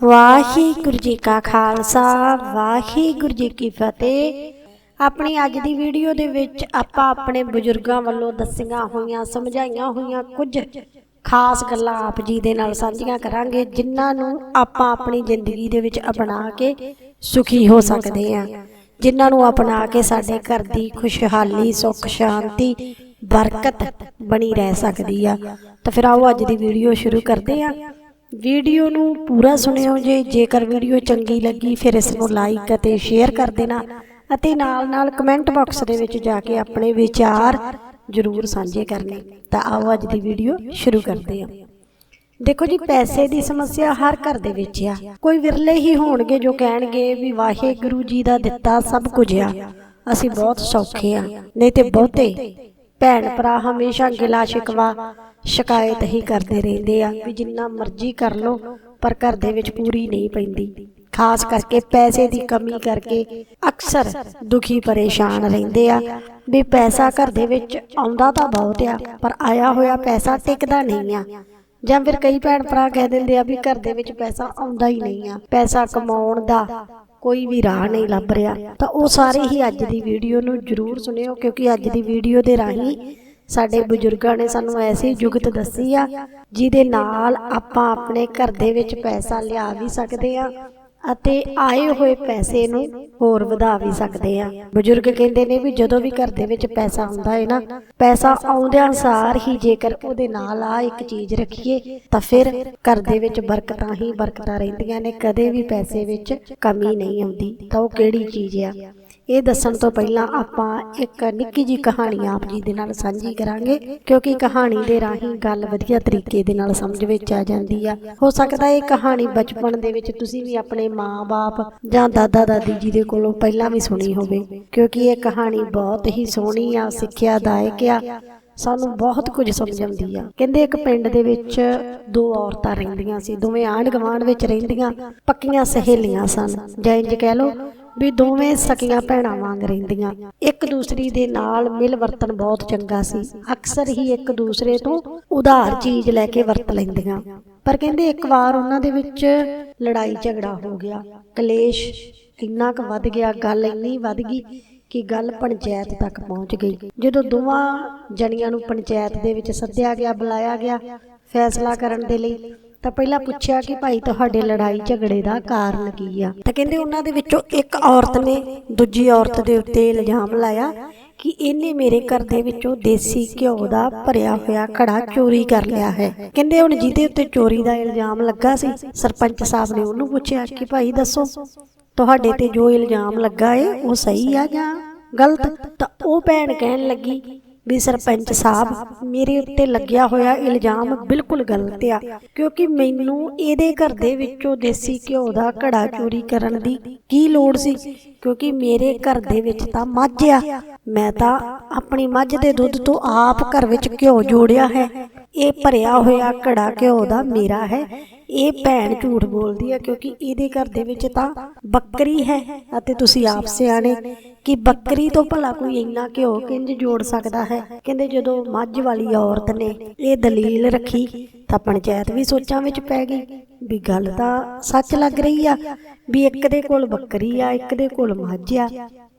ਵਾਹਿਗੁਰੂ ਜੀ ਕਾ ਖਾਲਸਾ, ਵਾਹਿਗੁਰੂ ਜੀ ਕੀ ਫਤਿਹ। ਆਪਣੀ ਅੱਜ ਦੀ ਵੀਡੀਓ ਦੇ ਵਿੱਚ ਆਪਾਂ ਆਪਣੇ ਬਜ਼ੁਰਗਾਂ ਵੱਲੋਂ ਦੱਸੀਆਂ ਹੋਈਆਂ, ਸਮਝਾਈਆਂ ਹੋਈਆਂ ਕੁਝ ਖਾਸ ਗੱਲਾਂ ਆਪ ਜੀ ਦੇ ਨਾਲ ਸਾਂਝੀਆਂ ਕਰਾਂਗੇ, ਜਿਨ੍ਹਾਂ ਨੂੰ ਆਪਾਂ ਆਪਣੀ ਜ਼ਿੰਦਗੀ ਦੇ ਵਿੱਚ ਅਪਣਾ ਕੇ ਸੁਖੀ ਹੋ ਸਕਦੇ ਹਾਂ। ਜਿਨ੍ਹਾਂ ਨੂੰ ਅਪਣਾ ਕੇ ਸਾਡੇ ਘਰ ਦੀ ਖੁਸ਼ਹਾਲੀ, ਸੁੱਖ, ਸ਼ਾਂਤੀ, ਬਰਕਤ ਬਣੀ ਰਹਿ ਸਕਦੀ ਆ। ਤਾਂ ਫਿਰ ਆਓ ਅੱਜ ਦੀ ਵੀਡੀਓ ਸ਼ੁਰੂ ਕਰਦੇ ਹਾਂ। ਵੀਡੀਓ ਨੂੰ ਪੂਰਾ ਸੁਣਿਓ ਜੇ, ਜੇਕਰ ਵੀਡੀਓ ਚੰਗੀ ਲੱਗੀ, ਫਿਰ ਇਸ ਨੂੰ ਲਾਈਕ ਅਤੇ ਸ਼ੇਅਰ ਕਰ ਦੇਣਾ ਅਤੇ ਨਾਲ ਨਾਲ ਕਮੈਂਟ ਬਾਕਸ ਦੇ ਵਿੱਚ ਜਾ ਕੇ ਆਪਣੇ ਵਿਚਾਰ ਜ਼ਰੂਰ ਸਾਂਝੇ ਕਰਨੇ। ਤਾਂ ਆਓ ਅੱਜ ਦੀ ਵੀਡੀਓ ਸ਼ੁਰੂ ਕਰਦੇ ਹਾਂ। ਦੇਖੋ ਜੀ, ਪੈਸੇ ਦੀ ਸਮੱਸਿਆ ਹਰ ਘਰ ਦੇ ਵਿੱਚ ਆ। ਕੋਈ ਵਿਰਲੇ ਹੀ ਹੋਣਗੇ ਜੋ ਕਹਿਣਗੇ ਵੀ ਵਾਹਿਗੁਰੂ ਜੀ ਦਾ ਦਿੱਤਾ ਸਭ ਕੁਝ ਆ। ਅਸੀਂ ਬਹੁਤ ਸੌਖੇ ਆ। ਨਹੀਂ ਤੇ ਬਹੁਤੇ ਭੈਣ ਭਰਾ ਹਮੇਸ਼ਾ ਗਿਲਾ ਸ਼ਿਕਵਾ ਸ਼ਿਕਾਇਤ ਹੀ ਕਰਦੇ ਰਹਿੰਦੇ ਆ ਵੀ ਜਿੰਨਾ ਮਰਜ਼ੀ ਕਰ ਲੋ ਪਰ ਘਰ ਦੇ ਵਿੱਚ ਪੂਰੀ ਨਹੀਂ ਪੈਂਦੀ। ਖਾਸ ਕਰਕੇ ਪੈਸੇ ਦੀ ਕਮੀ ਕਰਕੇ ਅਕਸਰ ਦੁਖੀ ਪਰੇਸ਼ਾਨ ਰਹਿੰਦੇ ਆ। ਵੀ ਪੈਸਾ ਘਰ ਦੇ ਵਿੱਚ ਆਉਂਦਾ ਤਾਂ ਬਹੁਤ ਆ, ਪਰ ਆਇਆ ਹੋਇਆ ਪੈਸਾ ਟਿਕਦਾ ਨਹੀਂ ਆ। ਜਾਂ ਫਿਰ ਕਈ ਭੈਣ ਭਰਾ ਕਹਿ ਦਿੰਦੇ ਆ ਵੀ ਘਰ ਦੇ ਵਿੱਚ ਪੈਸਾ ਆਉਂਦਾ ਹੀ ਨਹੀਂ ਆ। ਪੈਸਾ ਕਮਾਉਣ ਦਾ ਕੋਈ ਵੀ ਰਾਹ ਨਹੀਂ ਲੱਭ ਰਿਹਾ। ਤਾਂ ਉਹ ਸਾਰੇ ਹੀ ਅੱਜ ਦੀ ਵੀਡੀਓ ਨੂੰ ਜਰੂਰ ਸੁਣਿਓ, ਕਿਉਂਕਿ ਅੱਜ ਦੀ ਵੀਡੀਓ ਦੇ ਰਾਹੀਂ ਸਾਡੇ ਬਜ਼ੁਰਗਾਂ ਨੇ ਸਾਨੂੰ ਐਸੀ ਜੁਗਤ ਦੱਸੀ ਆ ਜਿਹਦੇ ਨਾਲ ਆਪਾਂ ਆਪਣੇ ਘਰ ਦੇ ਵਿੱਚ ਪੈਸਾ ਲਿਆ ਵੀ ਸਕਦੇ ਆ ਅਤੇ ਆਏ ਹੋਏ ਪੈਸੇ ਨੂੰ ਹੋਰ ਵਧਾ ਵੀ ਸਕਦੇ ਆ। ਬਜ਼ੁਰਗ ਕਹਿੰਦੇ ਨੇ ਵੀ ਜਦੋਂ ਵੀ ਘਰ ਦੇ ਵਿੱਚ ਪੈਸਾ ਆਉਂਦਾ ਹੈ ਨਾ ਪੈਸਾ ਆਉਂਦਿਆਂ ਸਾਰ ਹੀ ਜੇਕਰ ਉਹਦੇ ਨਾਲ ਆ ਇੱਕ ਚੀਜ਼ ਰੱਖੀਏ ਤਾਂ ਫਿਰ ਘਰ ਦੇ ਵਿੱਚ ਬਰਕਤਾਂ ਹੀ ਬਰਕਤਾਂ ਰਹਿੰਦੀਆਂ ਨੇ ਕਦੇ ਵੀ ਪੈਸੇ ਵਿੱਚ ਕਮੀ ਨਹੀਂ ਆਉਂਦੀ ਤਾਂ ਉਹ ਕਿਹੜੀ ਚੀਜ਼ ਆ? ਇਹ ਦੱਸਣ ਤੋਂ ਪਹਿਲਾਂ ਆਪਾਂ ਇੱਕ ਨਿੱਕੀ ਜੀ ਕਹਾਣੀ ਆਪ ਜੀ ਦੇ ਨਾਲ ਸਾਂਝੀ ਕਰਾਂਗੇ, ਕਿਉਂਕਿ ਕਹਾਣੀ ਦੇ ਰਾਹੀਂ ਗੱਲ ਵਧੀਆ ਤਰੀਕੇ ਦੇ ਨਾਲ ਸਮਝ ਵਿੱਚ ਆ ਜਾਂਦੀ ਆ। ਹੋ ਸਕਦਾ ਇਹ ਕਹਾਣੀ ਬਚਪਨ ਦੇ ਵਿੱਚ ਤੁਸੀਂ ਵੀ ਆਪਣੇ ਮਾਂ-ਬਾਪ ਜਾਂ ਦਾਦਾ-ਦਾਦੀ ਜੀ ਦੇ ਕੋਲੋਂ ਪਹਿਲਾਂ ਵੀ ਸੁਣੀ ਹੋਵੇ, ਕਿਉਂਕਿ ਇਹ ਕਹਾਣੀ ਬਹੁਤ ਹੀ ਸੋਹਣੀ ਆ, ਸਿੱਖਿਆਦਾਇਕ ਆ, ਸਾਨੂੰ ਬਹੁਤ ਕੁਝ ਸਮਝਾਉਂਦੀ ਆ। ਕਹਿੰਦੇ ਇੱਕ ਪਿੰਡ ਦੇ ਵਿੱਚ ਦੋ ਔਰਤਾਂ ਰਹਿੰਦੀਆਂ ਸੀ, ਦੋਵੇਂ ਆਂਢ ਗੁਆਂਢ ਵਿੱਚ ਰਹਿੰਦੀਆਂ, ਪੱਕੀਆਂ ਸਹੇਲੀਆਂ ਸਨ। ਜਾਂ ਇੰਜ ਕਹਿ ਲਓ ਵੀ ਦੋਵੇਂ ਸਕੀਆਂ ਭੈਣਾਂ ਵਾਂਗ ਰਹਿੰਦੀਆਂ। ਇੱਕ ਦੂਸਰੀ ਦੇ ਨਾਲ ਮਿਲ ਵਰਤਨ ਬਹੁਤ ਚੰਗਾ ਸੀ। ਅਕਸਰ ਹੀ ਇੱਕ ਦੂਸਰੇ ਤੋਂ ਉਧਾਰ ਚੀਜ਼ ਲੈ ਕੇ ਵਰਤ ਲੈਂਦੀਆਂ। ਪਰ ਕਹਿੰਦੇ ਇੱਕ ਵਾਰ ਉਹਨਾਂ ਦੇ ਵਿੱਚ ਲੜਾਈ ਝਗੜਾ ਹੋ ਗਿਆ। ਕਲੇਸ਼ ਇੰਨਾ ਕੁ ਵੱਧ ਗਿਆ, ਗੱਲ ਇੰਨੀ ਵੱਧ ਗਈ ਕਿ ਗੱਲ ਪੰਚਾਇਤ ਤੱਕ ਪਹੁੰਚ ਗਈ। ਜਦੋਂ ਦੋਵਾਂ ਜਣੀਆਂ ਨੂੰ ਪੰਚਾਇਤ ਦੇ ਵਿੱਚ ਸੱਦਿਆ ਗਿਆ, ਬੁਲਾਇਆ ਗਿਆ ਫੈਸਲਾ ਕਰਨ ਦੇ ਲਈ ਤਾਂ ਪਹਿਲਾਂ ਪੁੱਛਿਆ ਕਿ ਭਾਈ ਤੁਹਾਡੇ ਲੜਾਈ ਝਗੜੇ ਦਾ ਕਾਰਨ ਕੀ ਆ? ਤਾਂ ਕਹਿੰਦੇ ਉਹਨਾਂ ਦੇ ਵਿੱਚੋਂ ਇੱਕ ਔਰਤ ਨੇ ਦੂਜੀ ਔਰਤ ਦੇ ਉੱਤੇ ਇਲਜ਼ਾਮ ਲਾਇਆ ਕਿ ਇਹਨੇ ਮੇਰੇ ਘਰ ਦੇ ਵਿੱਚੋਂ ਦੇਸੀ ਘਿਓ ਦਾ ਭਰਿਆ ਹੋਇਆ ਘੜਾ ਚੋਰੀ ਕਰ ਲਿਆ ਹੈ। ਕਹਿੰਦੇ ਹੁਣ ਜਿਹਦੇ ਉੱਤੇ ਚੋਰੀ ਦਾ ਇਲਜ਼ਾਮ ਲੱਗਾ ਸੀ ਸਰਪੰਚ ਸਾਹਿਬ ਨੇ ਉਹਨੂੰ ਪੁੱਛਿਆ ਕਿ ਭਾਈ ਦੱਸੋ ਤੁਹਾਡੇ ਤੇ ਜੋ ਇਲਜ਼ਾਮ ਲੱਗਾ ਏ ਉਹ ਸਹੀ ਆ ਜਾਂ ਗਲਤ? ਤਾਂ ਉਹ ਭੈਣ ਕਹਿਣ ਲੱਗੀ ਵੀ ਸਰਪੰਚ ਸਾਹਿਬ, ਮੇਰੇ ਉੱਤੇ ਲੱਗਿਆ ਹੋਇਆ ਇਲਜ਼ਾਮ ਬਿਲਕੁਲ ਗਲਤ ਆ, ਕਿਉਂਕਿ ਮੈਨੂੰ ਇਹਦੇ ਘਰ ਦੇ ਵਿੱਚੋਂ ਦੇਸੀ ਘਿਓ ਦਾ ਘੜਾ ਚੋਰੀ ਕਰਨ ਦੀ ਕੀ ਲੋੜ ਸੀ? ਕਿਉਂਕਿ ਮੇਰੇ ਘਰ ਦੇ ਵਿੱਚ ਤਾਂ ਮੱਝ ਆ। ਮੈਂ ਤਾਂ ਆਪਣੀ ਮੱਝ ਦੇ ਦੁੱਧ ਤੋਂ ਆਪ ਘਰ ਵਿੱਚ ਘਿਓ ਜੋੜਿਆ ਹੈ। ਇਹ ਭਰਿਆ ਹੋਇਆ ਘੜਾ ਘਿਓ ਦਾ ਮੇਰਾ ਹੈ। ਇਹ ਭੈਣ ਝੂਠ ਬੋਲਦੀ ਹੈ ਕਿਉਂਕਿ ਇਹਦੇ ਘਰ ਦੇ ਵਿੱਚ ਤਾਂ ਬੱਕਰੀ ਹੈ ਅਤੇ ਤੁਸੀਂ ਆਪ ਸਿਆਣੇ ਕਿ ਬੱਕਰੀ ਤੋਂ ਭਲਾ ਕੋਈ ਇੰਨਾ ਘਿਓ ਕਿੰਜ ਜੋੜ ਸਕਦਾ ਹੈ? ਕਹਿੰਦੇ ਜਦੋਂ ਮੱਝ ਵਾਲੀ ਔਰਤ ਨੇ ਇਹ ਦਲੀਲ ਰੱਖੀ ਤਾਂ ਪੰਚਾਇਤ ਵੀ ਸੋਚਾਂ ਵਿੱਚ ਪੈ ਗਈ ਵੀ ਗੱਲ ਤਾਂ ਸੱਚ ਲੱਗ ਰਹੀ ਆ ਵੀ ਇੱਕ ਦੇ ਕੋਲ ਬੱਕਰੀ ਆ, ਇੱਕ ਦੇ ਕੋਲ ਮੱਝ ਆ।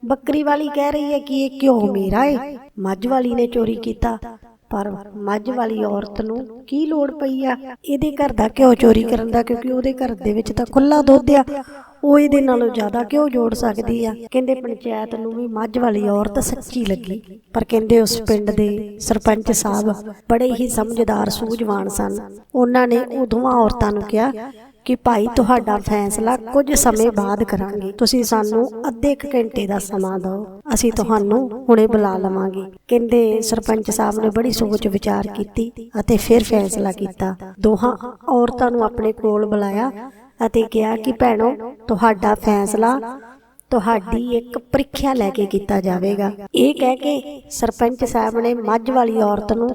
ਬੱਕਰੀ ਵਾਲੀ ਕਹਿ ਰਹੀ ਹੈ ਕਿ ਇਹ ਘਿਓ ਮੇਰਾ ਏ। ਮੱਝ ਵਾਲੀ ਨੇ ਚੋਰੀ ਕੀਤਾ। ਪਰ ਮੱਝ ਵਾਲੀ ਔਰਤ ਨੂੰ ਕੀ ਲੋੜ ਪਈ ਆ? ਇਹਦੇ ਘਰ ਦਾ ਘਿਓ ਚੋਰੀ ਕਰਨ ਦਾ ਕਿਉਂਕਿ ਉਹਦੇ ਘਰ ਦੇ ਵਿੱਚ ਤਾਂ ਖੁੱਲਾ ਦੁੱਧ ਆ। ਉਹ ਇਹਦੇ ਨਾਲੋਂ ਜ਼ਿਆਦਾ ਕਿਉਂ ਜੋੜ ਸਕਦੀ ਆ। ਕਹਿੰਦੇ ਪੰਚਾਇਤ ਨੂੰ ਵੀ ਮੱਝ ਵਾਲੀ ਔਰਤ ਸੱਚੀ ਲੱਗੀ। ਪਰ ਕਹਿੰਦੇ ਉਸ ਪਿੰਡ ਦੇ ਸਰਪੰਚ ਸਾਹਿਬ ਬੜੇ ਹੀ ਸਮਝਦਾਰ ਸੂਝਵਾਨ ਸਨ। ਉਹਨਾਂ ਨੇ ਉਹ ਦੋਵਾਂ ਔਰਤਾਂ ਨੂੰ ਕਿਹਾ ਕਿ ਭਾਈ ਤੁਹਾਡਾ ਫੈਸਲਾ ਕੁਝ ਸਮੇਂ ਬਾਅਦ ਕਰਾਂਗੇ। ਤੁਸੀਂ ਸਾਨੂੰ ਅੱਧੇ ਕੁ ਘੰਟੇ ਦਾ ਸਮਾਂ ਦਿਓ। ਅਸੀਂ ਤੁਹਾਨੂੰ ਹੁਣੇ ਬੁਲਾ ਲਵਾਂਗੇ। ਕਹਿੰਦੇ ਸਰਪੰਚ ਸਾਹਿਬ ਨੇ ਬੜੀ ਸੋਚ ਵਿਚਾਰ ਕੀਤੀ ਅਤੇ ਫਿਰ ਫੈਸਲਾ ਕੀਤਾ। ਦੋਹਾਂ ਔਰਤਾਂ ਨੂੰ ਆਪਣੇ ਕੋਲ ਬੁਲਾਇਆ ਅਤੇ ਕਿਹਾ ਕਿ ਭੈਣੋ, ਤੁਹਾਡਾ ਫੈਸਲਾ ਤੁਹਾਡੀ ਇੱਕ ਪ੍ਰੀਖਿਆ ਲੈ ਕੇ ਕੀਤਾ ਜਾਵੇਗਾ। ਇਹ ਕਹਿ ਕੇ ਸਰਪੰਚ ਸਾਹਿਬ ਨੇ ਮੱਝ ਵਾਲੀ ਔਰਤ ਨੂੰ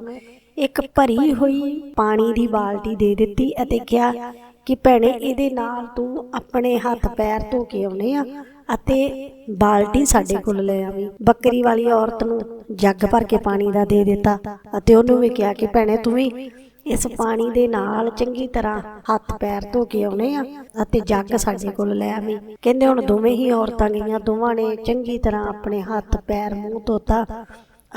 ਇੱਕ ਭਰੀ ਹੋਈ ਪਾਣੀ ਦੀ ਬਾਲਟੀ ਦੇ ਦਿੱਤੀ ਅਤੇ ਕਿਹਾ ਕਿ ਭੈਣੇ ਇਹਦੇ ਨਾਲ ਤੂੰ ਆਪਣੇ ਹੱਥ ਪੈਰ ਧੋ ਕੇ ਆਉਣੇ ਆ ਅਤੇ ਬਾਲਟੀ ਸਾਡੇ ਕੋਲ ਲੈ ਆਵੀਂ। ਬੱਕਰੀ ਵਾਲੀ ਔਰਤ ਨੂੰ ਜੱਗ ਭਰ ਕੇ ਪਾਣੀ ਦਾ ਦੇ ਦਿੱਤਾ ਅਤੇ ਉਹਨੂੰ ਵੀ ਕਿਹਾ ਕਿ ਭੈਣੇ ਤੂੰ ਵੀ ਇਸ ਪਾਣੀ ਦੇ ਨਾਲ ਚੰਗੀ ਤਰ੍ਹਾਂ ਹੱਥ ਪੈਰ ਧੋ ਕੇ ਆਉਣੇ ਆ ਅਤੇ ਜੱਗ ਸਾਡੇ ਕੋਲ ਲੈ ਆਵੀਂ। ਕਹਿੰਦੇ ਹੁਣ ਦੋਵੇਂ ਹੀ ਔਰਤਾਂ ਗਈਆਂ ਦੋਵਾਂ ਨੇ ਚੰਗੀ ਤਰ੍ਹਾਂ ਆਪਣੇ ਹੱਥ ਪੈਰ ਮੂੰਹ ਧੋਤਾ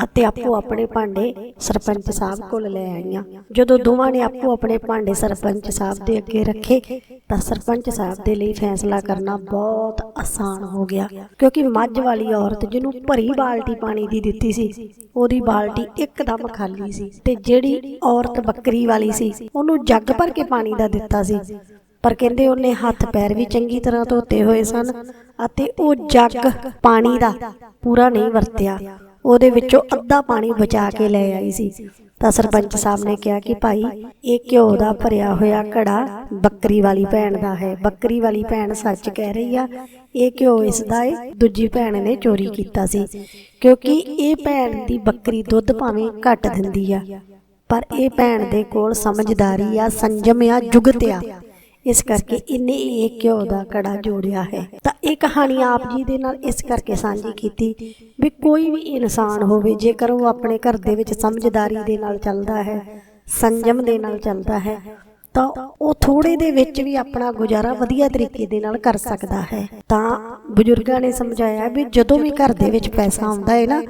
ਅਤੇ ਆਪੋ ਆਪਣੇ ਭਾਂਡੇ ਸਰਪੰਚ ਸਾਹਿਬ ਕੋਲ ਲੈ ਆਈਆਂ। ਜਦੋਂ ਦੋਵਾਂ ਨੇ ਆਪੋ ਆਪਣੇ ਭਾਂਡੇ ਸਰਪੰਚ ਸਾਹਿਬ ਦੇ ਅੱਗੇ ਰੱਖੇ, ਤਾਂ ਸਰਪੰਚ ਸਾਹਿਬ ਦੇ ਲਈ ਫੈਸਲਾ ਕਰਨਾ ਬਹੁਤ ਆਸਾਨ ਹੋ ਗਿਆ। ਕਿਉਂਕਿ ਮੱਝ ਵਾਲੀ ਔਰਤ ਜਿਹਨੂੰ ਭਰੀ ਬਾਲਟੀ ਪਾਣੀ ਦੀ ਦਿੱਤੀ ਸੀ, ਉਹਦੀ ਬਾਲਟੀ ਇੱਕਦਮ ਖਾਲੀ ਸੀ ਤੇ ਜਿਹੜੀ ਔਰਤ ਬੱਕਰੀ ਵਾਲੀ ਸੀ, ਉਹਨੂੰ ਜੱਗ ਭਰ ਕੇ ਪਾਣੀ ਦਾ ਦਿੱਤਾ ਸੀ। ਪਰ ਕਹਿੰਦੇ ਉਹਨੇ ਹੱਥ ਪੈਰ ਵੀ ਚੰਗੀ ਤਰ੍ਹਾਂ ਧੋਤੇ ਹੋਏ ਸਨ ਅਤੇ ਉਹ ਜੱਗ ਪਾਣੀ ਦਾ ਪੂਰਾ ਨਹੀਂ ਵਰਤਿਆ। ਉਹਦੇ ਵਿੱਚੋਂ ਅੱਧਾ ਪਾਣੀ ਬਚਾ ਕੇ ਲੈ ਆਈ ਸੀ। ਤਾਂ ਸਰਪੰਚ ਸਾਹਿਬ ਨੇ ਕਿਹਾ ਕਿ ਭਾਈ, ਇਹ ਘਿਓ ਦਾ ਭਰਿਆ ਹੋਇਆ ਘੜਾ ਬੱਕਰੀ ਵਾਲੀ ਭੈਣ ਦਾ ਹੈ। ਬੱਕਰੀ ਵਾਲੀ ਭੈਣ ਸੱਚ ਕਹਿ ਰਹੀ ਆ, ਇਹ ਘਿਓ ਇਸ ਦਾ ਹੈ ਦੂਜੀ ਭੈਣ ਨੇ ਚੋਰੀ ਕੀਤਾ ਸੀ। ਕਿਉਂਕਿ ਇਹ ਭੈਣ ਦੀ ਬੱਕਰੀ ਦੁੱਧ ਭਾਵੇਂ ਘੱਟ ਦਿੰਦੀ ਆ, ਪਰ ਇਹ ਭੈਣ ਦੇ ਕੋਲ ਸਮਝਦਾਰੀ ਆ, ਸੰਜਮ ਆ, ਜੁਗਤ ਆ। ਇਸ ਕਰਕੇ ਇਹਨੇ ਇਹ ਘਿਓ ਦਾ ਕੜਾ ਜੋੜਿਆ ਹੈ। ਤਾਂ ਇਹ ਕਹਾਣੀ ਆਪ ਜੀ ਦੇ ਨਾਲ ਇਸ ਕਰਕੇ ਸਾਂਝੀ ਕੀਤੀ ਵੀ ਕੋਈ ਵੀ ਇਨਸਾਨ ਹੋਵੇ, ਜੇਕਰ ਉਹ ਆਪਣੇ ਘਰ ਦੇ ਵਿੱਚ ਸਮਝਦਾਰੀ ਦੇ ਨਾਲ ਚੱਲਦਾ ਹੈ, ਸੰਜਮ ਦੇ ਨਾਲ ਚੱਲਦਾ ਹੈ, ਤਾਂ ਉਹ ਥੋੜੇ ਦੇ ਵਿੱਚ ਵੀ ਆਪਣਾ ਗੁਜ਼ਾਰਾ ਵਧੀਆ ਤਰੀਕੇ ਦੇ ਨਾਲ ਕਰ ਸਕਦਾ ਹੈ। ਤਾਂ ਬਜ਼ੁਰਗਾਂ ਨੇ ਸਮਝਾਇਆ ਵੀ ਜਦੋਂ ਵੀ ਘਰ ਦੇ ਵਿੱਚ ਪੈਸਾ ਆਉਂਦਾ ਹੈ ਨਾ,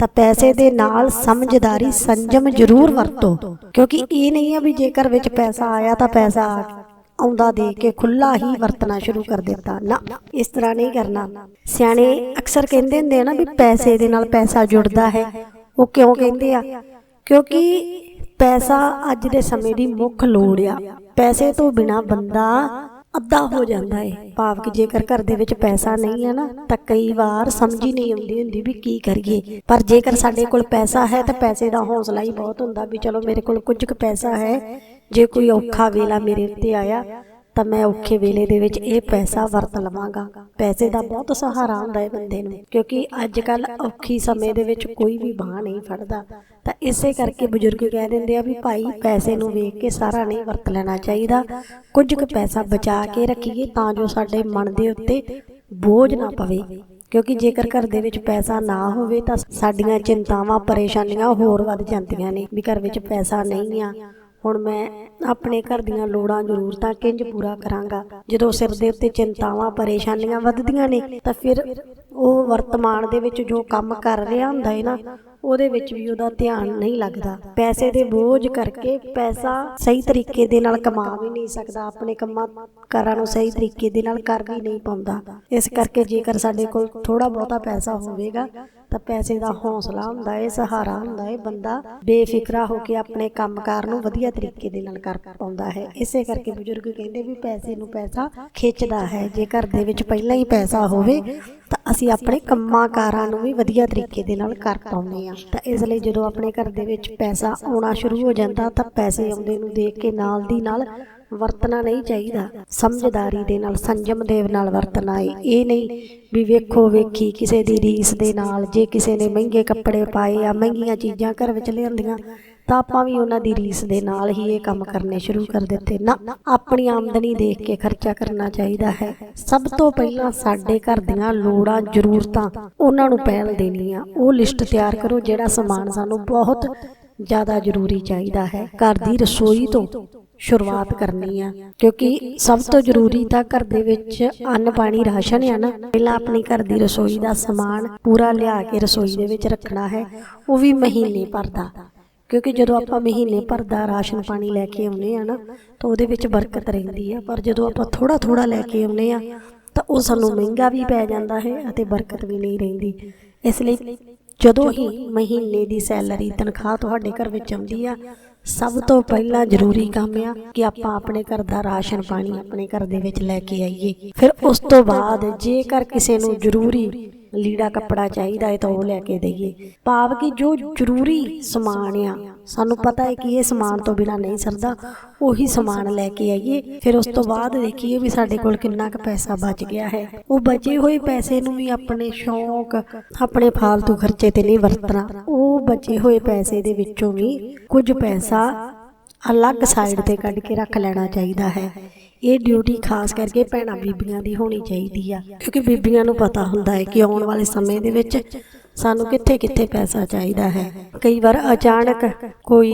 ਤਾਂ ਪੈਸੇ ਦੇ ਨਾਲ ਸਮਝਦਾਰੀ, ਸੰਜਮ ਜ਼ਰੂਰ ਵਰਤੋ। ਕਿਉਂਕਿ ਇਹ ਨਹੀਂ ਹੈ ਵੀ ਜੇਕਰ ਵਿੱਚ ਪੈਸਾ ਆਇਆ ਤਾਂ ਪੈਸਾ ਆਉਂਦਾ ਦੇ ਕੇ ਖੁੱਲਾ ਹੀ ਵਰਤਣਾ ਸ਼ੁਰੂ ਕਰ ਦਿੱਤਾ। ਨਾ, ਇਸ ਤਰ੍ਹਾਂ ਨਹੀਂ ਕਰਨਾ। ਸਿਆਣੇ ਅਕਸਰ ਕਹਿੰਦੇ ਹੁੰਦੇ ਆ ਨਾ ਵੀ ਪੈਸੇ ਦੇ ਨਾਲ ਪੈਸਾ ਜੁੜਦਾ ਹੈ। ਉਹ ਕਿਉਂ ਕਹਿੰਦੇ ਆ? ਕਿਉਂਕਿ ਪੈਸਾ ਅੱਜ ਦੇ ਸਮੇਂ ਦੀ ਮੁੱਖ ਲੋੜ ਆ। ਪੈਸੇ ਤੋਂ ਬਿਨਾ ਬੰਦਾ ਅੱਧਾ ਹੋ ਜਾਂਦਾ ਹੈ ਭਾਵ ਕਿ ਜੇਕਰ ਘਰ ਦੇ ਵਿੱਚ ਪੈਸਾ ਨਹੀਂ ਹੈ ਨਾ, ਤਾਂ ਕਈ ਵਾਰ ਸਮਝ ਹੀ ਨਹੀਂ ਆਉਂਦੀ ਹੁੰਦੀ ਵੀ ਕੀ ਕਰੀਏ। ਪਰ ਜੇਕਰ ਸਾਡੇ ਕੋਲ ਪੈਸਾ ਹੈ, ਤਾਂ ਪੈਸੇ ਦਾ ਹੌਸਲਾ ਹੀ ਬਹੁਤ ਹੁੰਦਾ ਵੀ ਚਲੋ ਮੇਰੇ ਕੋਲ ਕੁਝ ਕੁ ਪੈਸਾ ਹੈ ਜੇ ਕੋਈ ਔਖਾ ਵੇਲਾ ਮੇਰੇ ਉੱਤੇ ਆਇਆ, ਤਾਂ ਮੈਂ ਔਖੇ ਵੇਲੇ ਦੇ ਵਿੱਚ ਇਹ ਪੈਸਾ ਵਰਤ ਲਵਾਂਗਾ। ਪੈਸੇ ਦਾ ਬਹੁਤ ਸਹਾਰਾ ਹੁੰਦਾ ਹੈ ਬੰਦੇ ਨੂੰ, ਕਿਉਂਕਿ ਅੱਜ ਕੱਲ ਔਖੀ ਸਮੇਂ ਦੇ ਵਿੱਚ ਕੋਈ ਵੀ ਬਾਹ ਨਹੀਂ ਫੜਦਾ। ਤਾਂ ਇਸੇ ਕਰਕੇ ਬਜ਼ੁਰਗ ਕਹਿ ਦਿੰਦੇ ਆ ਵੀ ਭਾਈ, ਪੈਸੇ ਨੂੰ ਵੇਖ ਕੇ ਸਾਰਾ ਨਹੀਂ ਵਰਤ ਲੈਣਾ ਚਾਹੀਦਾ। ਕੁਝ ਕੁ ਪੈਸਾ ਬਚਾ ਕੇ ਰੱਖੀਏ ਤਾਂ ਜੋ ਸਾਡੇ ਮਨ ਦੇ ਉੱਤੇ ਬੋਝ ਨਾ ਪਵੇ। ਕਿਉਂਕਿ ਜੇਕਰ ਘਰ ਦੇ ਵਿੱਚ ਪੈਸਾ ਨਾ ਹੋਵੇ ਤਾਂ ਸਾਡੀਆਂ ਚਿੰਤਾਵਾਂ, ਪਰੇਸ਼ਾਨੀਆਂ ਹੋਰ ਵੱਧ ਜਾਂਦੀਆਂ ਨੇ, ਵੀ ਘਰ ਵਿੱਚ ਪੈਸਾ ਨਹੀਂ ਆ। ਹੁਣ ਮੈਂ ਆਪਣੇ ਘਰ ਦੀਆਂ ਲੋੜਾਂ ਜ਼ਰੂਰਤਾਂ ਕਿੰਜ ਪੂਰਾ ਕਰਾਂਗਾ। ਜਦੋਂ ਸਿਰ ਦੇ ਉੱਤੇ ਚਿੰਤਾਵਾਂ, ਪਰੇਸ਼ਾਨੀਆਂ ਵੱਧਦੀਆਂ ਨੇ, ਤਾਂ ਫਿਰ ਉਹ ਵਰਤਮਾਨ ਦੇ ਵਿੱਚ ਜੋ ਕੰਮ ਕਰ ਰਿਹਾ ਹੁੰਦਾ ਹੈ ਨਾ, ਉਹਦੇ ਵਿੱਚ ਵੀ ਉਹਦਾ ਧਿਆਨ ਨਹੀਂ ਲੱਗਦਾ। ਪੈਸੇ ਦੇ ਬੋਝ ਕਰਕੇ ਪੈਸਾ ਸਹੀ ਤਰੀਕੇ ਦੇ ਨਾਲ ਕਮਾ ਵੀ ਨਹੀਂ ਸਕਦਾ, ਆਪਣੇ ਕੰਮਾਂ ਕਾਰਾਂ ਨੂੰ ਸਹੀ ਤਰੀਕੇ ਦੇ ਨਾਲ ਕਰ ਵੀ ਨਹੀਂ ਪਾਉਂਦਾ। ਇਸ ਕਰਕੇ ਜੇਕਰ ਸਾਡੇ ਕੋਲ ਥੋੜਾ ਬਹੁਤਾ ਪੈਸਾ ਹੋਵੇਗਾ ਤਾਂ ਪੈਸੇ ਦਾ ਹੌਸਲਾ ਹੁੰਦਾ ਹੈ ਸਹਾਰਾ ਹੁੰਦਾ ਹੈ ਬੰਦਾ ਬੇਫਿਕਰਾ ਹੋ ਕੇ ਆਪਣੇ ਕੰਮਕਾਰ ਨੂੰ ਵਧੀਆ ਤਰੀਕੇ ਦੇ ਨਾਲ ਕਰ ਪਾਉਂਦਾ ਹੈ। ਇਸੇ ਕਰਕੇ ਬਜ਼ੁਰਗ ਕਹਿੰਦੇ ਵੀ ਪੈਸੇ ਨੂੰ ਪੈਸਾ ਖਿੱਚਦਾ ਹੈ। ਜੇ ਘਰ ਦੇ ਵਿੱਚ ਪਹਿਲਾਂ ਹੀ ਪੈਸਾ ਹੋਵੇ ਤਾਂ ਅਸੀਂ ਆਪਣੇ ਕੰਮਾਂ ਕਾਰਾਂ ਨੂੰ ਵੀ ਵਧੀਆ ਤਰੀਕੇ ਦੇ ਨਾਲ ਕਰ ਪਾਉਂਦੇ ਆ ਤਾਂ ਇਸ ਲਈ ਜਦੋਂ ਆਪਣੇ ਘਰ ਦੇ ਵਿੱਚ ਪੈਸਾ ਆਉਣਾ ਸ਼ੁਰੂ ਹੋ। ਜਾਂਦਾ ਤਾਂ ਪੈਸੇ ਆਉਂਦੇ ਨੂੰ ਦੇਖ ਕੇ ਨਾਲ ਦੀ ਨਾਲ ਵਰਤਣਾ ਨਹੀਂ ਚਾਹੀਦਾ। ਸਮਝਦਾਰੀ ਦੇ ਨਾਲ, ਸੰਜਮ ਦੇਵ ਨਾਲ ਵਰਤਣਾ ਹੈ ਇਹ ਨਹੀਂ ਵੀ ਵੇਖੋ ਵੇਖੀ ਕਿਸੇ ਦੀ ਰੀਸ ਦੇ ਨਾਲ, ਜੇ ਕਿਸੇ ਨੇ ਮਹਿੰਗੇ ਕੱਪੜੇ ਪਾਏ ਆ, ਮਹਿੰਗੀਆਂ ਚੀਜ਼ਾਂ ਘਰ ਵਿੱਚ ਲਿਆਂਦੀਆਂ, ਤਾਂ ਆਪਾਂ ਵੀ ਉਹਨਾਂ ਦੀ ਰੀਸ ਦੇ ਨਾਲ ਹੀ ਇਹ ਕੰਮ ਕਰਨੇ ਸ਼ੁਰੂ ਕਰ ਦਿੱਤੇ। ਨਾ, ਆਪਣੀ ਆਮਦਨੀ ਦੇਖ ਕੇ ਖਰਚਾ ਕਰਨਾ ਚਾਹੀਦਾ ਹੈ। ਸਭ ਤੋਂ ਪਹਿਲਾਂ ਸਾਡੇ ਘਰ ਦੀਆਂ ਲੋੜਾਂ, ਜ਼ਰੂਰਤਾਂ, ਉਹਨਾਂ ਨੂੰ ਪਹਿਲ ਦੇਣੀ ਆ ਉਹ ਲਿਸਟ ਤਿਆਰ ਕਰੋ ਜਿਹੜਾ ਸਮਾਨ ਸਾਨੂੰ ਬਹੁਤ ਜ਼ਿਆਦਾ ਜ਼ਰੂਰੀ ਚਾਹੀਦਾ ਹੈ। ਘਰ ਦੀ ਰਸੋਈ ਤੋਂ ਸ਼ੁਰੂਆਤ ਕਰਨੀ ਆ। ਕਿਉਂਕਿ ਸਭ ਤੋਂ ਜ਼ਰੂਰੀ ਤਾਂ ਘਰ ਦੇ ਵਿੱਚ ਅੰਨ, ਪਾਣੀ, ਰਾਸ਼ਨ ਆ ਨਾ। ਪਹਿਲਾਂ ਆਪਣੀ ਘਰ ਦੀ ਰਸੋਈ ਦਾ ਸਮਾਨ ਪੂਰਾ ਲਿਆ ਕੇ ਰਸੋਈ ਦੇ ਵਿੱਚ ਰੱਖਣਾ ਹੈ, ਉਹ ਵੀ ਮਹੀਨੇ ਭਰ ਦਾ। ਕਿਉਂਕਿ ਜਦੋਂ ਆਪਾਂ ਮਹੀਨੇ ਭਰ ਦਾ ਰਾਸ਼ਨ, ਪਾਣੀ ਲੈ ਕੇ ਆਉਨੇ ਆ ਨਾ, ਤਾਂ ਉਹਦੇ ਵਿੱਚ ਬਰਕਤ ਰਹਿੰਦੀ ਆ। ਪਰ ਜਦੋਂ ਆਪਾਂ ਥੋੜਾ ਥੋੜਾ ਲੈ ਕੇ ਆਉਨੇ ਆ, ਤਾਂ ਉਹ ਸਾਨੂੰ ਮਹਿੰਗਾ ਵੀ ਪੈ ਜਾਂਦਾ ਹੈ ਅਤੇ ਬਰਕਤ ਵੀ ਨਹੀਂ ਰਹਿੰਦੀ। ਇਸ ਲਈ ਜਦੋਂ ਹੀ ਮਹੀਨੇ ਦੀ ਸੈਲਰੀ ਤਨਖਾਹ ਤੁਹਾਡੇ ਘਰ ਵਿੱਚ ਆਉਂਦੀ ਆ ਸਭ ਤੋਂ ਪਹਿਲਾਂ ਜ਼ਰੂਰੀ ਕੰਮ ਆ ਕਿ ਆਪਾਂ ਆਪਣੇ ਘਰ ਦਾ ਰਾਸ਼ਨ ਪਾਣੀ ਆਪਣੇ ਘਰ ਦੇ ਵਿੱਚ ਲੈ ਕੇ ਆਈਏ। ਫਿਰ ਉਸ ਤੋਂ ਬਾਅਦ ਜੇਕਰ ਕਿਸੇ ਨੂੰ ਜ਼ਰੂਰੀ ਲੀੜਾ ਕੱਪੜਾ ਚਾਹੀਦਾ ਹੈ ਤਾਂ ਉਹ ਲੈ ਕੇ ਦਈਏ। ਭਾਵ ਕਿ ਜੋ ਜ਼ਰੂਰੀ ਸਮਾਨ ਆ, ਸਾਨੂੰ ਪਤਾ ਹੈ ਕਿ ਇਹ ਸਮਾਨ ਤੋਂ ਬਿਨਾ ਨਹੀਂ ਸਰਦਾ, ਉਹੀ ਸਮਾਨ ਲੈ ਕੇ ਆਈਏ। ਫਿਰ ਉਸ ਤੋਂ ਬਾਅਦ ਦੇਖੀਏ ਵੀ ਸਾਡੇ ਕੋਲ ਕਿੰਨਾ ਕੁ ਪੈਸਾ ਬਚ ਗਿਆ ਹੈ। ਉਹ ਬਚੇ ਹੋਏ ਪੈਸੇ ਨੂੰ ਵੀ ਆਪਣੇ ਸ਼ੌਂਕ, ਆਪਣੇ ਫਾਲਤੂ ਖਰਚੇ ਤੇ ਨਹੀਂ ਵਰਤਣਾ। ਉਹ ਬਚੇ ਹੋਏ ਪੈਸੇ ਦੇ ਵਿੱਚੋਂ ਵੀ ਕੁਝ ਪੈਸਾ ਅਲੱਗ ਸਾਈਡ ਤੇ ਕੱਢ ਕੇ ਰੱਖ ਲੈਣਾ ਚਾਹੀਦਾ ਹੈ। ਇਹ ਡਿਊਟੀ ਖਾਸ ਕਰਕੇ ਭੈਣਾਂ ਬੀਬੀਆਂ ਦੀ ਹੋਣੀ ਚਾਹੀਦੀ ਆ। ਕਿਉਂਕਿ ਬੀਬੀਆਂ ਨੂੰ ਪਤਾ ਹੁੰਦਾ ਹੈ ਕਿ ਆਉਣ ਵਾਲੇ ਸਮੇਂ ਦੇ ਵਿੱਚ ਸਾਨੂੰ ਕਿੱਥੇ ਕਿੱਥੇ ਪੈਸਾ ਚਾਹੀਦਾ ਹੈ। ਕਈ ਵਾਰ ਅਚਾਨਕ ਕੋਈ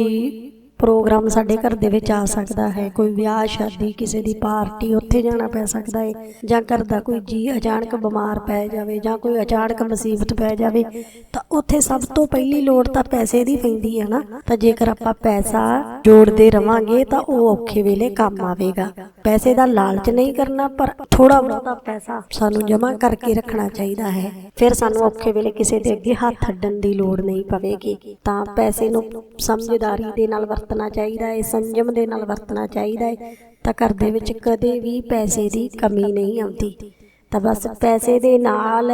ਪ੍ਰੋਗਰਾਮ ਸਾਡੇ ਘਰ ਦੇ ਵਿੱਚ ਆ ਸਕਦਾ ਹੈ ਕੋਈ ਵਿਆਹ ਸ਼ਾਦੀ ਕਿਸੇ ਦੀ ਪਾਰਟੀ ਉੱਥੇ ਜਾਣਾ ਪੈ ਸਕਦਾ ਹੈ ਜਾਂ ਘਰ ਦਾ ਕੋਈ ਜੀ ਅਚਾਨਕ ਬਿਮਾਰ ਪੈ ਜਾਵੇ ਜਾਂ ਕੋਈ ਅਚਾਨਕ ਮੁਸੀਬਤ ਪੈ ਜਾਵੇ ਤਾਂ ਉੱਥੇ ਸਭ ਤੋਂ ਪਹਿਲੀ ਲੋੜ ਤਾਂ ਪੈਸੇ ਦੀ ਪੈਂਦੀ ਹੈ ਨਾ ਤਾਂ ਜੇਕਰ ਆਪਾਂ ਪੈਸਾ ਜੋੜਦੇ ਰਵਾਂਗੇ ਤਾਂ ਉਹ ਔਖੇ ਵੇਲੇ ਕੰਮ ਆਵੇਗਾ। ਪੈਸੇ ਦਾ ਲਾਲਚ ਨਹੀਂ ਕਰਨਾ ਪਰ ਥੋੜਾ ਬਹੁਤਾ ਪੈਸਾ ਸਾਨੂੰ ਜਮ੍ਹਾਂ ਕਰਕੇ ਰੱਖਣਾ ਚਾਹੀਦਾ ਹੈ। ਫਿਰ ਸਾਨੂੰ ਔਖੇ ਵੇਲੇ ਕਿਸੇ ਦੇ ਅੱਗੇ ਹੱਥ ਅੱਡਣ ਦੀ ਲੋੜ ਨਹੀਂ ਪਵੇਗੀ ਤਾਂ ਪੈਸੇ ਨੂੰ ਸਮਝਦਾਰੀ ਦੇ ਨਾਲ ਵਰਤਣਾ ਚਾਹੀਦਾ ਹੈ, ਸੰਜਮ ਦੇ ਨਾਲ ਵਰਤਣਾ ਚਾਹੀਦਾ ਹੈ, ਤਾਂ ਘਰ ਦੇ ਵਿੱਚ ਕਦੇ ਵੀ ਪੈਸੇ ਦੀ ਕਮੀ ਨਹੀਂ ਆਉਂਦੀ। ਤਾਂ ਬਸ ਪੈਸੇ ਦੇ ਨਾਲ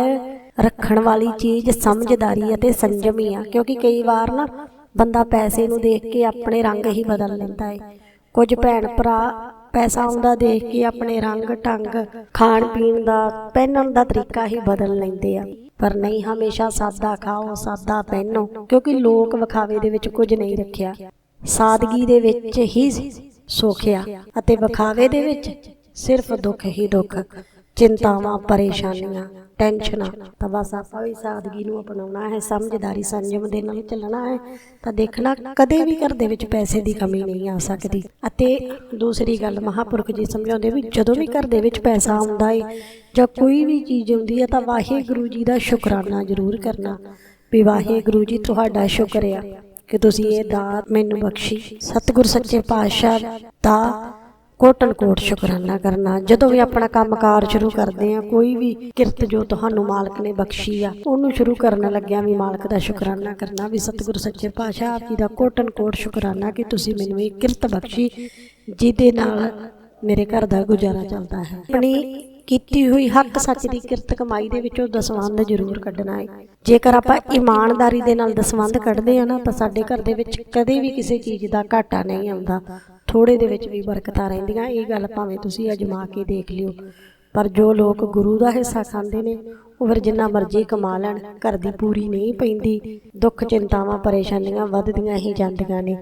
ਰੱਖਣ ਵਾਲੀ ਚੀਜ਼ ਸਮਝਦਾਰੀ ਅਤੇ ਸੰਜਮ ਹੀ ਆ, ਕਿਉਂਕਿ ਕਈ ਵਾਰ ਨਾ ਬੰਦਾ ਪੈਸੇ ਨੂੰ ਦੇਖ ਕੇ ਆਪਣੇ ਰੰਗ ਹੀ ਬਦਲ ਲੈਂਦਾ ਹੈ। ਕੁਝ ਭੈਣ ਭਰਾ ਪੈਸਾ ਆਉਂਦਾ ਦੇਖ ਕੇ ਆਪਣੇ ਰੰਗ, ਢੰਗ, ਖਾਣ ਪੀਣ ਦਾ, ਪਹਿਨਣ ਦਾ ਤਰੀਕਾ ਹੀ ਬਦਲ ਲੈਂਦੇ ਆ। ਪਰ ਨਹੀਂ, ਹਮੇਸ਼ਾ ਸਾਦਾ ਖਾਓ, ਸਾਦਾ ਪਹਿਨੋ, ਕਿਉਂਕਿ ਲੋਕ ਵਿਖਾਵੇ ਦੇ ਵਿੱਚ ਕੁਝ ਨਹੀਂ ਰੱਖਿਆ। ਸਾਦਗੀ ਦੇ ਵਿੱਚ ਹੀ ਸੁੱਖ ਆ ਅਤੇ ਵਿਖਾਵੇ ਦੇ ਵਿੱਚ ਸਿਰਫ ਦੁੱਖ ਹੀ ਦੁੱਖ, ਚਿੰਤਾਵਾਂ, ਪਰੇਸ਼ਾਨੀਆਂ, ਟੈਨਸ਼ਨਾਂ। ਤਾਂ ਬਸ ਆਪਾਂ ਵੀ ਸਾਦਗੀ ਨੂੰ ਅਪਣਾਉਣਾ ਹੈ, ਸਮਝਦਾਰੀ ਸੰਜਮ ਦੇ ਨਾਲ ਚੱਲਣਾ ਹੈ। ਤਾਂ ਦੇਖਣਾ ਕਦੇ ਵੀ ਘਰ ਦੇ ਵਿੱਚ ਪੈਸੇ ਦੀ ਕਮੀ ਨਹੀਂ ਆ ਸਕਦੀ। ਅਤੇ ਦੂਸਰੀ ਗੱਲ, ਮਹਾਪੁਰਖ ਜੀ ਸਮਝਾਉਂਦੇ ਵੀ ਜਦੋਂ ਵੀ ਘਰ ਦੇ ਵਿੱਚ ਪੈਸਾ ਆਉਂਦਾ ਹੈ ਜਾਂ ਕੋਈ ਵੀ ਚੀਜ਼ ਆਉਂਦੀ ਹੈ ਤਾਂ ਵਾਹਿਗੁਰੂ ਜੀ ਦਾ ਸ਼ੁਕਰਾਨਾ ਜ਼ਰੂਰ ਕਰਨਾ। ਵੀ ਵਾਹਿਗੁਰੂ ਜੀ ਤੁਹਾਡਾ ਸ਼ੁਕਰ ਆ। ਕਿ ਤੁਸੀਂ ਇਹ ਦਾਤ ਮੈਨੂੰ ਬਖਸ਼ੀ। ਸਤਿਗੁਰ ਸੱਚੇ ਪਾਤਸ਼ਾਹ ਦਾ ਕੋਟਨ ਕੋਟ ਸ਼ੁਕਰਾਨਾ ਕਰਨਾ। ਜਦੋਂ ਵੀ ਆਪਣਾ ਕੰਮਕਾਰ ਸ਼ੁਰੂ ਕਰਦੇ ਆ ਕੋਈ ਵੀ ਕਿਰਤ ਜੋ ਤੁਹਾਨੂੰ ਮਾਲਕ ਨੇ ਬਖਸ਼ੀ ਆ, ਉਹਨੂੰ ਸ਼ੁਰੂ ਕਰਨ ਲੱਗਿਆ ਵੀ ਮਾਲਕ ਦਾ ਸ਼ੁਕਰਾਨਾ ਕਰਨਾ ਵੀ ਸਤਿਗੁਰ ਸੱਚੇ ਪਾਤਸ਼ਾਹ ਆਪ ਜੀ ਦਾ ਕੋਟਨ ਕੋਟ ਸ਼ੁਕਰਾਨਾ ਕਿ ਤੁਸੀਂ ਮੈਨੂੰ ਇਹ ਕਿਰਤ ਬਖਸ਼ੀ, ਜਿਹਦੇ ਨਾਲ ਮੇਰੇ ਘਰ ਦਾ ਗੁਜ਼ਾਰਾ ਚੱਲਦਾ ਹੈ। ਆਪਣੀ ਕੀਤੀ ਹੋਈ ਹੱਕ ਸੱਚ ਦੀ ਕਿਰਤ ਕਮਾਈ ਦੇ ਵਿੱਚੋਂ ਦਸਵੰਧ ਜ਼ਰੂਰ ਕੱਢਣਾ ਹੈ ਜੇਕਰ ਆਪਾਂ ਇਮਾਨਦਾਰੀ ਦੇ ਨਾਲ ਦਸਵੰਧ ਕੱਢਦੇ ਆ ਨਾ, ਤਾਂ ਸਾਡੇ ਘਰ ਦੇ ਵਿੱਚ ਕਦੇ ਵੀ ਕਿਸੇ ਚੀਜ਼ ਦਾ ਘਾਟਾ ਨਹੀਂ ਆਉਂਦਾ। ਥੋੜੇ ਦੇ ਵਿੱਚ ਵੀ ਬਰਕਤਾਂ ਰਹਿੰਦੀਆਂ। ਇਹ ਗੱਲ ਭਾਵੇਂ ਤੁਸੀਂ ਅਜਮਾ ਕੇ ਦੇਖ ਲਿਓ। ਪਰ ਜੋ ਲੋਕ ਗੁਰੂ ਦਾ ਹਿੱਸਾ ਖਾਂਦੇ ਨੇ, ਉਹ ਫਿਰ ਜਿੰਨਾ ਮਰਜ਼ੀ ਕਮਾ ਲੈਣ, ਘਰ ਦੀ ਪੂਰੀ ਨਹੀਂ ਪੈਂਦੀ। ਦੁੱਖ, ਚਿੰਤਾਵਾਂ, ਪਰੇਸ਼ਾਨੀਆਂ ਵੱਧਦੀਆਂ ਹੀ ਜਾਂਦੀਆਂ ਨੇ।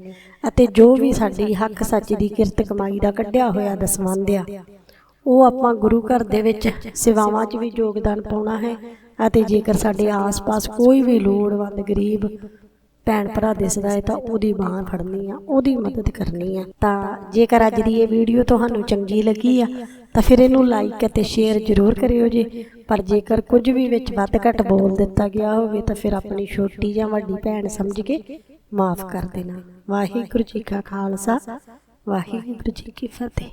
ਅਤੇ ਜੋ ਵੀ ਸਾਡੀ ਹੱਕ ਸੱਚ ਦੀ ਕਿਰਤ ਕਮਾਈ ਦਾ ਕੱਢਿਆ ਹੋਇਆ ਦਸਵੰਧ ਆ ਉਹ ਆਪਾਂ ਗੁਰੂ ਘਰ ਦੇ ਵਿੱਚ ਸੇਵਾਵਾਂ 'ਚ ਵੀ ਯੋਗਦਾਨ ਪਾਉਣਾ ਹੈ ਅਤੇ ਜੇਕਰ ਸਾਡੇ ਆਸ-ਪਾਸ ਕੋਈ ਵੀ ਲੋੜਵੰਦ ਗਰੀਬ ਭੈਣ ਭਰਾ ਦਿਸਦਾ ਹੈ ਤਾਂ ਉਹਦੀ ਬਾਹ ਫੜਨੀ ਆ, ਉਹਦੀ ਮਦਦ ਕਰਨੀ ਆ। ਤਾਂ ਜੇਕਰ ਅੱਜ ਦੀ ਇਹ ਵੀਡੀਓ ਤੁਹਾਨੂੰ ਚੰਗੀ ਲੱਗੀ ਆ, ਤਾਂ ਫਿਰ ਇਹਨੂੰ ਲਾਈਕ ਅਤੇ ਸ਼ੇਅਰ ਜ਼ਰੂਰ ਕਰਿਓ ਜੀ। ਪਰ ਜੇਕਰ ਕੁਝ ਵੀ ਵਿੱਚ ਵੱਧ ਘੱਟ ਬੋਲ ਦਿੱਤਾ ਗਿਆ ਹੋਵੇ ਤਾਂ ਫਿਰ ਆਪਣੀ ਛੋਟੀ ਜਾਂ ਵੱਡੀ ਭੈਣ ਸਮਝ ਕੇ ਮਾਫ ਕਰ ਦੇਣਾ। ਵਾਹਿਗੁਰੂ ਜੀ ਕਾ ਖਾਲਸਾ, ਵਾਹਿਗੁਰੂ ਜੀ ਕੀ ਫਤਿਹ।